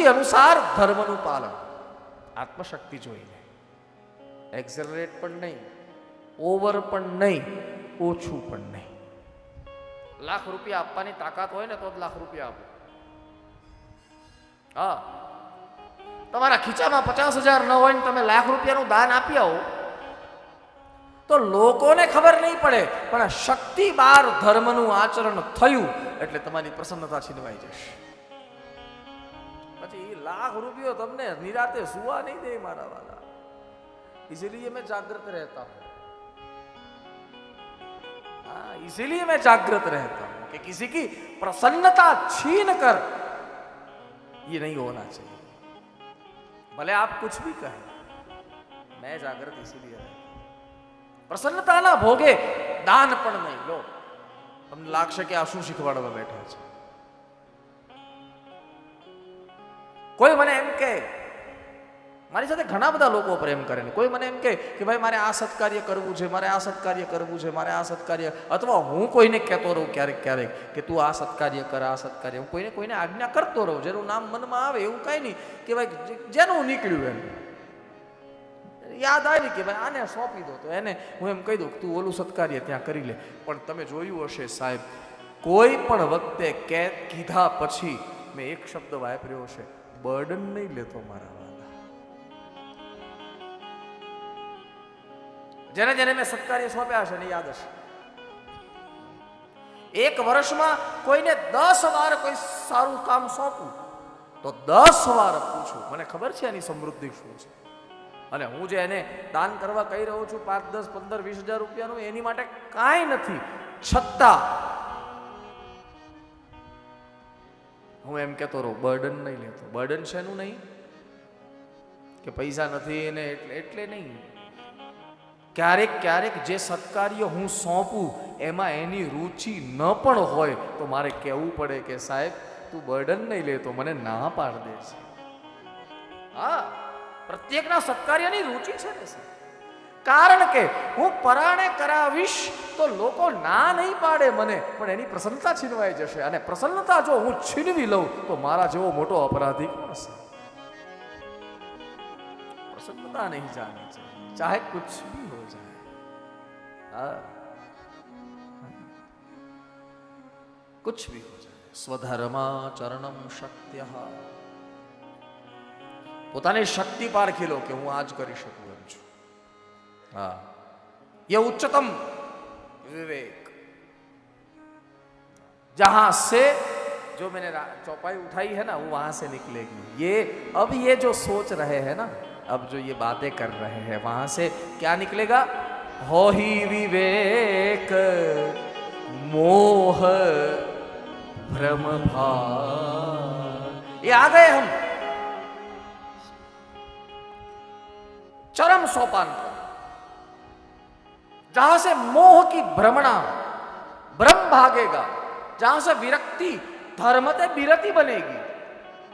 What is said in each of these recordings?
શક્તિ અનુસાર ધર્મનું પાલન. આત્મશક્તિ જોઈને. એક્ઝલરેટ પણ નહીં ઓવર પણ નહીં ઓછું પણ નહીં. લાખ રૂપિયા આપવાની તાકાત હોય ને તો જ લાખ રૂપિયા આપો. હા. તમારા ખીચામાં પચાસ હજાર ન હોય ને તમે લાખ રૂપિયાનું દાન આપી આવો. તો લોકોને ખબર નહીં પડે પણ આ શક્તિ બાર ધર્મનું આચરણ થયું એટલે તમારી પ્રસન્નતા છીનવાઈ જશે. પછી એ લાખ રૂપિયો તમને નિરાતે સુવા નહીં દે મારા વાલા इसीलिए मैं जागृत रहता हूं हाँ इसीलिए मैं जागृत रहता हूं कि किसी की प्रसन्नता छीन कर ये नहीं होना चाहिए भले आप कुछ भी कहें मैं जागृत इसीलिए रहता हूं। પ્રસન્નતાના ભોગે દાન પણ નહીં લો તમને લાગશે કે આ શું શીખવાડવા બેઠા છે કોઈ મને એમ કે, મારી સાથે ઘણા બધા લોકો પ્રેમ કરે ને, કોઈ મને એમ કહે કે ભાઈ મારે આ સત્કાર્ય કરવું છે, મારે આ સત્કાર્ય કરવું છે, મારે આ સત્કાર્ય, અથવા હું કોઈને કહેતો રહું ક્યારેક ક્યારેક કે તું આ સત્કાર્ય કર, આ સત્કાર્ય, હું કોઈને કોઈને આજ્ઞા કરતો રહું, જેનું નામ મનમાં આવે એવું કાંઈ નહીં, કે ભાઈ જેનું નીકળ્યું એમ. યાદ આવી કે ભાઈ આને સોંપી દો, તો એને હું એમ કહી દઉં કે તું ઓલું સત્કાર્ય ત્યાં કરી લે. પણ તમે જોયું હશે સાહેબ, કોઈ પણ વખતે કે કીધા પછી મેં એક શબ્દ વાપર્યો છે બર્ડન નહીં લેતો મારા વાલા જેને જેને મેં સત્કાર્ય સોંપ્યા છે ને યાદ હશે. એક વર્ષમાં કોઈને દસ વાર કોઈ સારું કામ સોંપું તો દસ વાર પૂછું, મને ખબર છે એની સમૃદ્ધિ શું છે. અને હું જે એને દાન કરવા કહી રહ્યો છું, પાંચ, દસ, પંદર, વીસ હજાર રૂપિયાનું, એની માટે કાંઈ નથી. છતાં હું એમ કહેતો રહું, બર્ડન નહીં લેતો. બર્ડન શેનું નહીં? કે પૈસા નથી એને એટલે એટલે નહીં? ક્યારેક ક્યારેક જે સત્કાર્ય હું સોંપું, એમાં એની રુચિ ન પણ હોય, તો મારે કહેવું પડે કે, સાહેબ, તું બર્ડન નહીં લેતો, મને ના પાડ દે છે. હા, પ્રત્યેકના સત્કાર્યની રુચિ છે ને સર કારણ કે હું પરાણે કરાવીશ તો લોકો ના નહીં પાડે મને, પણ એની પ્રસન્નતા છીનવાઈ જશે. અને પ્રસન્નતા જો હું છીનવી લઉં, તો મારા જેવો મોટો અપરાધી કોણ હશે. પ્રસન્નતા નહીં જાણે છે. ચાહે કુછ ભી હો જાય. કુછ ભી હો જાય. સ્વધર્મા ચરણમ શક્ત્ય. પોતાની શક્તિ પારખી લો કે હું આજ કરી શકું हाँ। ये उच्चतम विवेक। जहाँ से जो मैंने चौपाई उठाई है ना, वो वहाँ से निकलेगी। ये, अब ये जो सोच रहे हैं ना, अब जो ये बातें कर रहे हैं, वहाँ से क्या निकलेगा? हो ही विवेक, मोह, भ्रम ये आ गए हम। चरम सोपान पर। जहाँ से मोह की भ्रमणा भ्रम भागेगा, जहाँ से विरक्ति, धर्मते विरति बनेगी।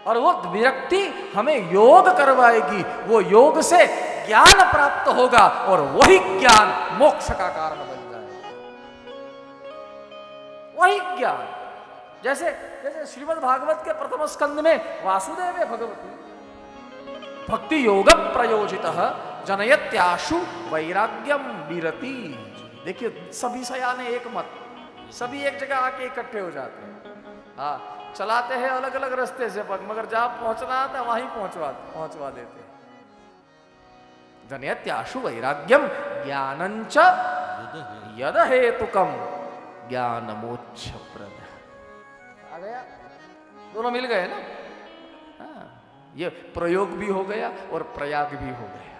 और वो विरक्ति हमें योग करवाएगी, वो योग से ज्ञान प्राप्त होगा और वही ज्ञान मोक्ष का कारण बन जाएगा। वही ज्ञान, जैसे जैसे श्रीमद् भागवत के प्रथम स्कंद में वासुदेव भगवती, भक्ति योग प्रयोजित जनयत्याशु वैराग्यम विरति। देखिए सभी सयाने एक मत सभी एक जगह आके इकट्ठे हो जाते हैं। हाँ चलाते हैं अलग अलग रास्ते से पर मगर जहाँ पहुँचना था वहीं पहुंचवा पहुंचवा देते जनयत्याशु वैराग्यम ज्ञानंच यद हेतुकम ज्ञान मोक्ष प्रद आ गया? दोनों मिल गए ना? हाँ, ये प्रयोग भी हो गया और प्रयाग भी हो गया।